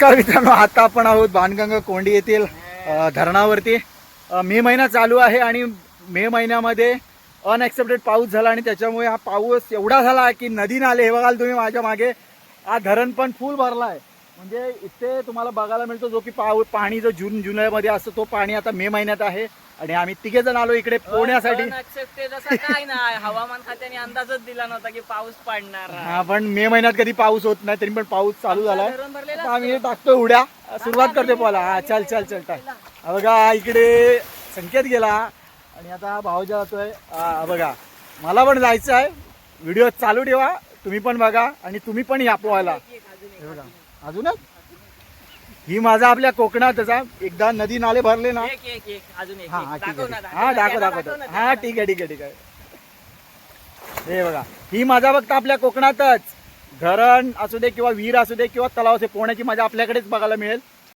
नमस्कार मित्रांनो आता आपण आहोत बाणगंगा कोंडी येथील धरणावरती. मे महिना चालू आहे आणि मे महिन्यामध्ये अनएक्सेप्टेड पाऊस झाला आणि त्याच्यामुळे हा पाऊस एवढा झाला की नदी नाले हे बघाल तुम्ही माझ्या मागे. हा धरण पण फुल भरला आहे. म्हणजे इथे तुम्हाला बघायला मिळतो जो की पाऊ पाणी जो जून जुलैमध्ये असतो तो पाणी आता मे महिन्यात आहे. आणि आम्ही तिघे जण आलो इकडे पोहण्यासाठी. काय नाही. हवामान खात्याने अंदाजच दिला नव्हता की पाऊस पडणार. हा पण मे महिन्यात कधी पाऊस होत नाही तरी पण पाऊस चालू झालाय. आम्ही टाकतोय उड्या. सुरुवात करतोय बोला हा चल चल चल टाक हा बघा इकडे संकेत गेला. आणि आता हा भाऊ जातोय हा बघा मला पण जायचं आहे व्हिडिओ चालू ठेवा. तुम्ही पण बघा आणि तुम्ही पण या पोहायला. हे बघा. अजूनच ही माझा आपल्या कोकणातचा एकदा नदी नाले भरले ना. एक एक एक अजून एक हा एक. हा ठीक दाखव ना, आहे. हा दाखव दाखवतो ना, हा. ठीक आहे ठीक आहे ठीक आहे. हे बघा ही माझा फक्त आपल्या कोकणातच. धरण असू दे किंवा विहीर असू दे किंवा तलाव असू दे पोहण्याची मजा आपल्याकडेच बघायला मिळेल.